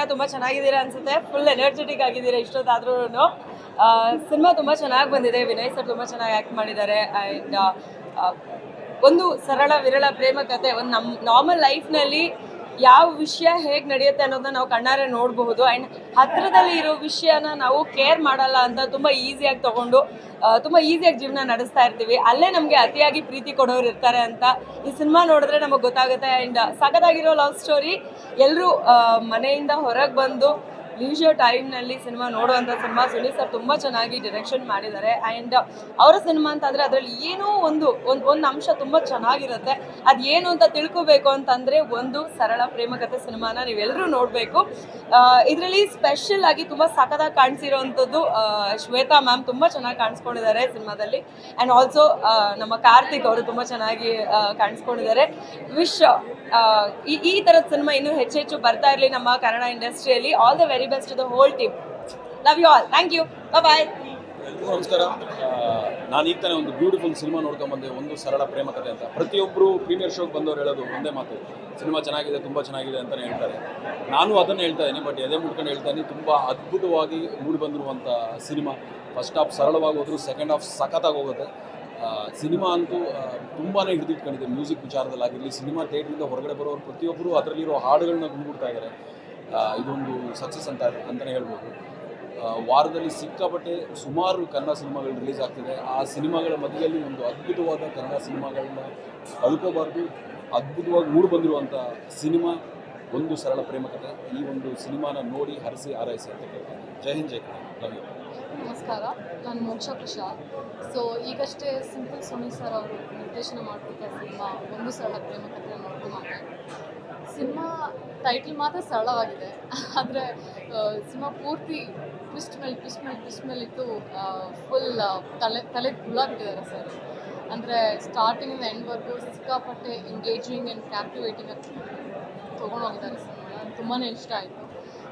ಹೇಗಿದ್ದೀರಾ ತುಂಬ ಚೆನ್ನಾಗಿದ್ದೀರಾ ಅನ್ಸುತ್ತೆ? ಫುಲ್ ಎನರ್ಜೆಟಿಕ್ ಆಗಿದ್ದೀರಾ ಇಷ್ಟೊತ್ತಾದ್ರೂ? ಸಿನಿಮಾ ತುಂಬ ಚೆನ್ನಾಗಿ ಬಂದಿದೆ. ವಿನಯ್ ಸರ್ ತುಂಬ ಚೆನ್ನಾಗಿ ಆ್ಯಕ್ಟ್ ಮಾಡಿದ್ದಾರೆ. ಆ್ಯಂಡ್ ಒಂದು ಸರಳ, ವಿರಳ ಪ್ರೇಮ ಕತೆ, ಒಂದು ನಮ್ಮ ನಾರ್ಮಲ್ ಲೈಫ್ನಲ್ಲಿ ಯಾವ ವಿಷಯ ಹೇಗೆ ನಡೆಯುತ್ತೆ ಅನ್ನೋದನ್ನ ನಾವು ಕಣ್ಣಾರೆ ನೋಡಬಹುದು. ಆ್ಯಂಡ್ ಹತ್ತಿರದಲ್ಲಿ ಇರೋ ವಿಷಯನ ನಾವು ಕೇರ್ ಮಾಡಲ್ಲ ಅಂತ ತುಂಬ ಈಸಿಯಾಗಿ ತಗೊಂಡು ತುಂಬ ಈಸಿಯಾಗಿ ಜೀವನ ನಡೆಸ್ತಾ ಇರ್ತೀವಿ. ಅಲ್ಲೇ ನಮಗೆ ಅತಿಯಾಗಿ ಪ್ರೀತಿ ಕೊಡೋರು ಇರ್ತಾರೆ ಅಂತ ಈ ಸಿನಿಮಾ ನೋಡಿದ್ರೆ ನಮಗೆ ಗೊತ್ತಾಗುತ್ತೆ. ಆ್ಯಂಡ್ ಸಖತ್ತಾಗಿರೋ ಲವ್ ಸ್ಟೋರಿ ಎಲ್ಲರೂ ಮನೆಯಿಂದ ಹೊರಗೆ ಬಂದು ಲೀಜರ್ ಟೈಮ್ನಲ್ಲಿ ಸಿನಿಮಾ ನೋಡುವಂಥ ಸಿನಿಮಾ ಸುನೀಲ್ ಸರ್ ತುಂಬ ಚೆನ್ನಾಗಿ ಡಿರೆಕ್ಷನ್ ಮಾಡಿದ್ದಾರೆ. ಆ್ಯಂಡ್ ಅವರ ಸಿನಿಮಾ ಅಂತಂದರೆ ಅದರಲ್ಲಿ ಏನೋ ಒಂದು ಒಂದು ಒಂದು ಅಂಶ ತುಂಬ ಚೆನ್ನಾಗಿರುತ್ತೆ. ಅದು ಏನು ಅಂತ ತಿಳ್ಕೊಬೇಕು ಅಂತಂದರೆ ಒಂದು ಸರಳ ಪ್ರೇಮಕಥೆ ಸಿನಿಮಾನ ನೀವೆಲ್ಲರೂ ನೋಡಬೇಕು. ಇದರಲ್ಲಿ ಸ್ಪೆಷಲ್ ಆಗಿ ತುಂಬ ಸಖತ್ತಾಗಿ ಕಾಣಿಸಿರೋವಂಥದ್ದು ಶ್ವೇತಾ ಮ್ಯಾಮ್ ತುಂಬ ಚೆನ್ನಾಗಿ ಕಾಣಿಸ್ಕೊಂಡಿದ್ದಾರೆ ಸಿನಿಮಾದಲ್ಲಿ ಆ್ಯಂಡ್ ಆಲ್ಸೋ ನಮ್ಮ ಕಾರ್ತಿಕ್ ಅವರು ತುಂಬ ಚೆನ್ನಾಗಿ ಕಾಣಿಸ್ಕೊಂಡಿದ್ದಾರೆ. ವಿಶ್ ಈ ಈ ಥರದ ಸಿನಿಮಾ ಇನ್ನೂ ಹೆಚ್ಚು ಬರ್ತಾ ಇರಲಿ ನಮ್ಮ ಕನ್ನಡ ಇಂಡಸ್ಟ್ರಿಯಲ್ಲಿ all the very best the whole team love you all thank you bye ಎಲ್ರಿಗೂ ನಮಸ್ಕಾರ. ನಾನು ಈಗ ತಾನೇ ಒಂದು ಬ್ಯೂಟಿಫುಲ್ ಸಿನಿಮಾ ನೋಡ್ಕೊಂಬಂದೆ ಒಂದು ಸರಳ ಪ್ರೇಮ ಕಥೆ ಅಂತ. ಪ್ರತಿಯೊಬ್ಬರು ಪ್ರೀಮಿಯರ್ ಶೋಗೆ ಬಂದವರು ಹೇಳೋದು ಒಂದೇ ಮಾತು. ಸಿನಿಮಾ ಚೆನ್ನಾಗಿದೆ, ತುಂಬ ಚೆನ್ನಾಗಿದೆ ಅಂತಲೇ ಹೇಳ್ತಾರೆ. ನಾನು ಅದನ್ನು ಹೇಳ್ತಾ ಇದ್ದೀನಿ ಬಟ್ ಎದೆ ಮುಟ್ಕೊಂಡು ಹೇಳ್ತಾ ಇದ್ದೀನಿ, ತುಂಬ ಅದ್ಭುತವಾಗಿ ಮೂಡಿ ಬಂದಿರುವಂಥ ಸಿನಿಮಾ ಫಸ್ಟ್ ಹಾಫ್ ಸರಳವಾಗಿ ಹೋದ್ರು ಸೆಕೆಂಡ್ ಹಾಫ್ ಸಖತ್ತಾಗಿ ಹೋಗುತ್ತೆ. ಸಿನಿಮಾ ಅಂತೂ ತುಂಬಾ ಹಿಡಿದಿಟ್ಕೊಂಡಿದೆ. ಮ್ಯೂಸಿಕ್ ವಿಚಾರದಲ್ಲಾಗಿರಲಿ ಸಿನಿಮಾ ಥಿಯೇಟ್ರಿಂದ ಹೊರಗಡೆ ಬರೋರು ಪ್ರತಿಯೊಬ್ಬರು ಅದರಲ್ಲಿರೋ ಹಾಡುಗಳನ್ನ ಗುಂಡ್ಬಿಡ್ತಾ ಇದ್ದಾರೆ. ಇದೊಂದು ಸಕ್ಸಸ್ ಅಂತ ಅಂತಲೇ ಹೇಳ್ಬೋದು. ವಾರದಲ್ಲಿ ಸಿಕ್ಕಾಪಟ್ಟೆ ಸುಮಾರು ಕನ್ನಡ ಸಿನಿಮಾಗಳು ರಿಲೀಸ್ ಆಗ್ತಿದೆ. ಆ ಸಿನಿಮಾಗಳ ಮಧ್ಯದಲ್ಲಿ ಒಂದು ಅದ್ಭುತವಾದ ಕನ್ನಡ ಸಿನಿಮಾಗಳನ್ನ ಅಳ್ಕೋಬಾರ್ದು ಅದ್ಭುತವಾಗಿ ಮೂಡಿ ಬಂದಿರುವಂಥ ಸಿನಿಮಾ ಒಂದು ಸರಳ ಪ್ರೇಮ ಕಥೆ ಈ ಒಂದು ಸಿನಿಮಾನ ನೋಡಿ ಹರಿಸಿ ಆರೈಸಿ ಅಂತ ಕೇಳ್ತೀನಿ ಜೈ ಹಿಂದ್, ಜೈ ಕನ್ನಡ. ನಮಸ್ಕಾರ. ನಾನು ಮೋಕ್ಷ ಪ್ರಶಾ ಸೊ ಈಗಷ್ಟೇ ಸಿಂಪಲ್ ಸೋನಿ ಸರ್ ಅವರು ನಿರ್ದೇಶನ ಮಾಡಿಕೊಟ್ಟ ಸಿನಿಮಾ ಒಂದು ಸರಳ ಪ್ರೇಮ ಕಥೆ ನೋಡ್ಕೊಂಡೆ ಸಿನಿಮಾ ಟೈಟಲ್ ಮಾತ್ರ ಸರಳವಾಗಿದೆ. ಆದರೆ ಸಿನಿಮಾ ಪೂರ್ತಿ ಟ್ವಿಸ್ಟ್ ಮೇಲೆ ಟ್ವಿಸ್ಟ್ ಮೇಲೆ ಟ್ವಿಸ್ಟ್ ಮೇಲೆ ಇತ್ತು ಫುಲ್ ತಲೆ ತಲೆ ಗುಳಾಗ್ಬಿಟ್ಟಿದ್ದಾರೆ ಸರ್ ಅಂದರೆ ಸ್ಟಾರ್ಟಿಂಗಿಂದ ಎಂಡ್ವರೆಗೂ ಸಿಕ್ಕಾಪಟ್ಟೆ ಎಂಗೇಜಿಂಗ್ ಆ್ಯಂಡ್ ಕ್ಯಾಪ್ಟಿವೇಟಿಂಗ್ ಆಗಿ ತೊಗೊಂಡೋಗಿದ್ದಾರೆ ಸರ್ ತುಂಬಾ ಇಷ್ಟ ಆಯಿತು.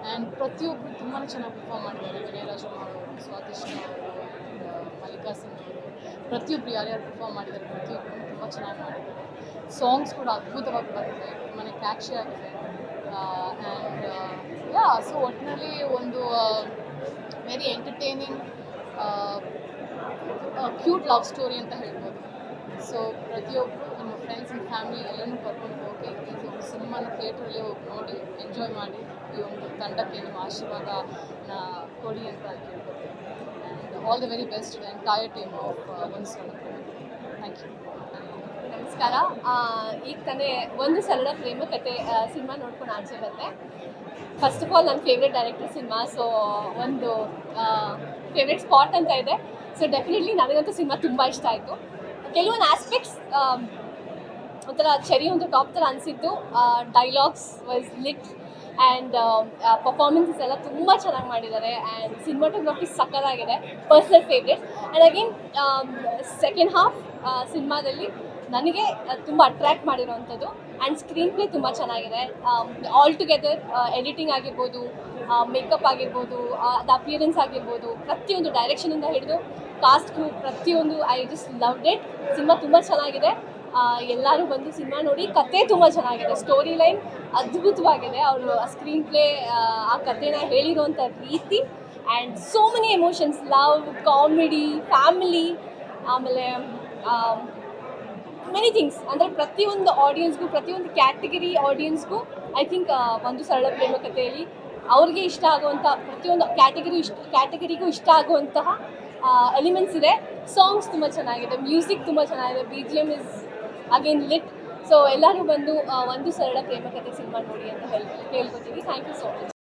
ಆ್ಯಂಡ್ ಪ್ರತಿಯೊಬ್ಬರು ತುಂಬಾ ಚೆನ್ನಾಗಿ ಪರ್ಫಾರ್ಮ್ ಮಾಡಿದ್ದಾರೆ. ವಿನಯ್ ರಾಜಕುಮಾರ್ ಅವರು ಸ್ವಾತಿಷ್ಣ ಅವರು ಮಲ್ಲಿಕಾ ಸಿಂಗ್ ಅವರು. ಪ್ರತಿಯೊಬ್ಬರು ಯಾರ್ಯಾರು ಪರ್ಫಾರ್ಮ್ ಮಾಡಿದ್ದಾರೆ ಪ್ರತಿಯೊಬ್ಬರು ತುಂಬ ಚೆನ್ನಾಗಿ ಮಾಡಿದ್ದಾರೆ. ಸಾಂಗ್ಸ್ ಕೂಡ ಅದ್ಭುತವಾಗಿ ಬರುತ್ತೆ ತುಂಬಾ ಕ್ಯಾಚಿ ಆಗಿದೆ. ಆ್ಯಂಡ್ ಯಾ ಸೊ ಒಟ್ಟಿನಲ್ಲಿ ಒಂದು very entertaining cute love story ಅಂತ ಹೇಳ್ಬೋದು. ಸೊ ಪ್ರತಿಯೊಬ್ಬರು ನಮ್ಮ ಫ್ರೆಂಡ್ಸ್ ಆ್ಯಂಡ್ ಫ್ಯಾಮಿಲಿ ಎಲ್ಲರೂ ಕರ್ಕೊಂಡು ಹೋಗಿ ಈ ಒಂದು ಸಿನಿಮಾನ ಥಿಯೇಟ್ರಲ್ಲಿ ಹೋಗಿ ನೋಡಿ ಎಂಜಾಯ್ ಮಾಡಿ ಈ ಒಂದು ತಂಡಕ್ಕೆ ನಿಮ್ಮ ಆಶೀರ್ವಾದನ ಕೊಡಿ ಅಂತ ಕೇಳ್ಬೋದು and all the very best entire team of ಒಂದು ಥ್ಯಾಂಕ್ ಯು ನಮಸ್ಕಾರ. ಈಗ ತಾನೇ ಒಂದು ಸರಳ ಪ್ರೇಮ ಕತೆ ಸಿನಿಮಾ ನೋಡ್ಕೊಂಡು ಆಚೆ ಬಂದೆ. ಫಸ್ಟ್ ಆಫ್ ಆಲ್ ನನ್ನ ಫೇವ್ರೆಟ್ ಡೈರೆಕ್ಟರ್ ಸಿನಿಮಾ ಸೊ ಒಂದು ಫೇವ್ರೆಟ್ ಸ್ಪಾಟ್ ಅಂತ ಇದೆ. ಸೊ ಡೆಫಿನೆಟ್ಲಿ ನನಗಂತೂ ಸಿನಿಮಾ ತುಂಬ ಇಷ್ಟ ಆಯಿತು. ಕೆಲವೊಂದು ಆಸ್ಪೆಕ್ಟ್ಸ್ ಒಂಥರ ಚೆರಿ ಒಂದು ಟಾಪ್ ಥರ ಅನಿಸಿದ್ದು dialogues was lit and performances ಎಲ್ಲ ತುಂಬ ಚೆನ್ನಾಗಿ ಮಾಡಿದ್ದಾರೆ. ಆ್ಯಂಡ್ ಸಿನಿಮಾಟೋಗ್ರಫಿ ಸಕ್ಕತ್ತಾಗಿದೆ personal favourite and again second half ಸಿನಿಮಾದಲ್ಲಿ ನನಗೆ ತುಂಬ ಅಟ್ರ್ಯಾಕ್ಟ್ ಮಾಡಿರೋವಂಥದ್ದು ಆ್ಯಂಡ್ ಸ್ಕ್ರೀನ್ ಪ್ಲೇ ತುಂಬ ಚೆನ್ನಾಗಿದೆ. ಆಲ್ ಟುಗೆದರ್ ಎಡಿಟಿಂಗ್ ಆಗಿರ್ಬೋದು ಮೇಕಪ್ ಆಗಿರ್ಬೋದು ಅದು ಅಪಿಯರೆನ್ಸ್ ಆಗಿರ್ಬೋದು, ಪ್ರತಿಯೊಂದು ಡೈರೆಕ್ಷನಿಂದ ಹಿಡಿದು ಕಾಸ್ಟ್ ಕ್ರೂ ಪ್ರತಿಯೊಂದು I just love that cinema ತುಂಬ ಚೆನ್ನಾಗಿದೆ. ಎಲ್ಲರೂ ಬಂದು ಸಿನಿಮಾ ನೋಡಿ ಕತೆ ತುಂಬ ಚೆನ್ನಾಗಿದೆ. ಸ್ಟೋರಿ ಲೈನ್ ಅದ್ಭುತವಾಗಿದೆ. ಅವರು ಸ್ಕ್ರೀನ್ ಪ್ಲೇ ಆ ಕತೆನ ಹೇಳಿರುವಂಥ ರೀತಿ and so many emotions love comedy family ಆಮೇಲೆ ಮೆನಿ ಥಿಂಗ್ಸ್ ಅಂದರೆ ಪ್ರತಿಯೊಂದು ಆಡಿಯನ್ಸ್ಗೂ ಪ್ರತಿಯೊಂದು ಕ್ಯಾಟಗರಿ ಆಡಿಯನ್ಸ್ಗೂ ಐ ಥಿಂಕ್ ಒಂದು ಸರಳ ಪ್ರೇಮ ಕಥೆಯಲ್ಲಿ ಅವ್ರಿಗೆ ಇಷ್ಟ ಆಗುವಂಥ ಪ್ರತಿಯೊಂದು ಕ್ಯಾಟಗರಿ ಇಷ್ಟ ಕ್ಯಾಟಗರಿಗೂ ಇಷ್ಟ ಆಗುವಂತಹ ಎಲಿಮೆಂಟ್ಸ್ ಇದೆ. ಸಾಂಗ್ಸ್ ತುಂಬ ಚೆನ್ನಾಗಿದೆ ಮ್ಯೂಸಿಕ್ ತುಂಬ ಚೆನ್ನಾಗಿದೆ. B G M is again lit so ಎಲ್ಲರೂ ಬಂದು ಒಂದು ಸರಳ ಪ್ರೇಮ ಕಥೆ ಸಿನಿಮಾ ನೋಡಿ ಅಂತ ಹೇಳಿ ಕೇಳ್ಕೊತೀವಿ ಥ್ಯಾಂಕ್ ಯು ಸೋ ಮಚ್